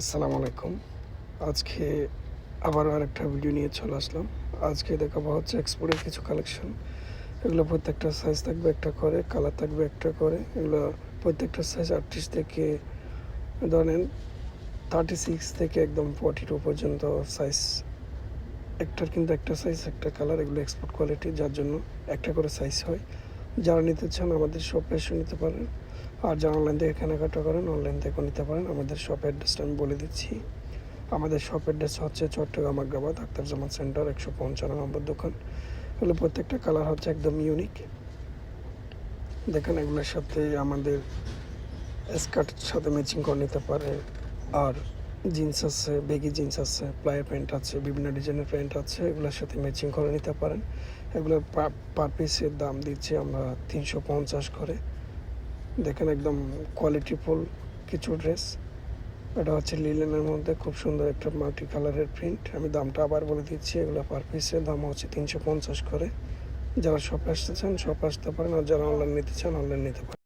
আসসালামু আলাইকুম। আজকে আবারও আরেকটা ভিডিও নিয়ে চলে আসলাম। আজকে দেখাবো হচ্ছে এক্সপোর্টের কিছু কালেকশন এগুলো প্রত্যেকটা সাইজ থাকবে একটা করে কালার থাকবে একটা করে। এগুলো প্রত্যেকটা সাইজ আটত্রিশ থেকে ধরেন থার্টি সিক্স থেকে একদম ফর্টি টু পর্যন্ত সাইজ একটার কিন্তু একটা সাইজ একটা কালার এগুলো এক্সপোর্ট কোয়ালিটি যার জন্য একটা করে সাইজ হয়। যারা নিতে চান আমাদের শপে এসে নিতে পারেন। আর যারা অনলাইন থেকে কেনাকাটা করেন অনলাইন থেকেও নিতে পারেন। আমাদের শপ অ্যাড্রেসটা আমি বলে দিচ্ছি। আমাদের শপ অ্যাড্রেস হচ্ছে চট্টগ্রাম আগ্রাবাদ আক্তার জামান সেন্টার একশো পঞ্চান্ন নম্বর দোকান। এগুলো প্রত্যেকটা কালার হচ্ছে একদম ইউনিক দেখেন, এগুলোর সাথে আমাদের স্কার্টের সাথে ম্যাচিং করে নিতে পারে। আর জিন্স আছে, বেগি জিন্স আছে, প্লায়ের প্যান্ট আছে, বিভিন্ন ডিজাইনের প্যান্ট আছে, এগুলোর সাথে ম্যাচিং করে নিতে পারেন। এগুলোর পার পিসের দাম দিচ্ছি আমরা তিনশো পঞ্চাশ করে। দেখেন একদম কোয়ালিটিফুল কিছু ড্রেস এটা হচ্ছে লিলেনের মধ্যে খুব সুন্দর একটা মাল্টি কালারের প্রিন্ট আমি দামটা আবার বলে দিচ্ছি, এগুলো পার পিসের দাম হচ্ছে তিনশো পঞ্চাশ করে। যারা শপে আসতে চান শপে আসতে পারেন, আর যারা অনলাইন নিতে চান অনলাইন নিতে পারেন।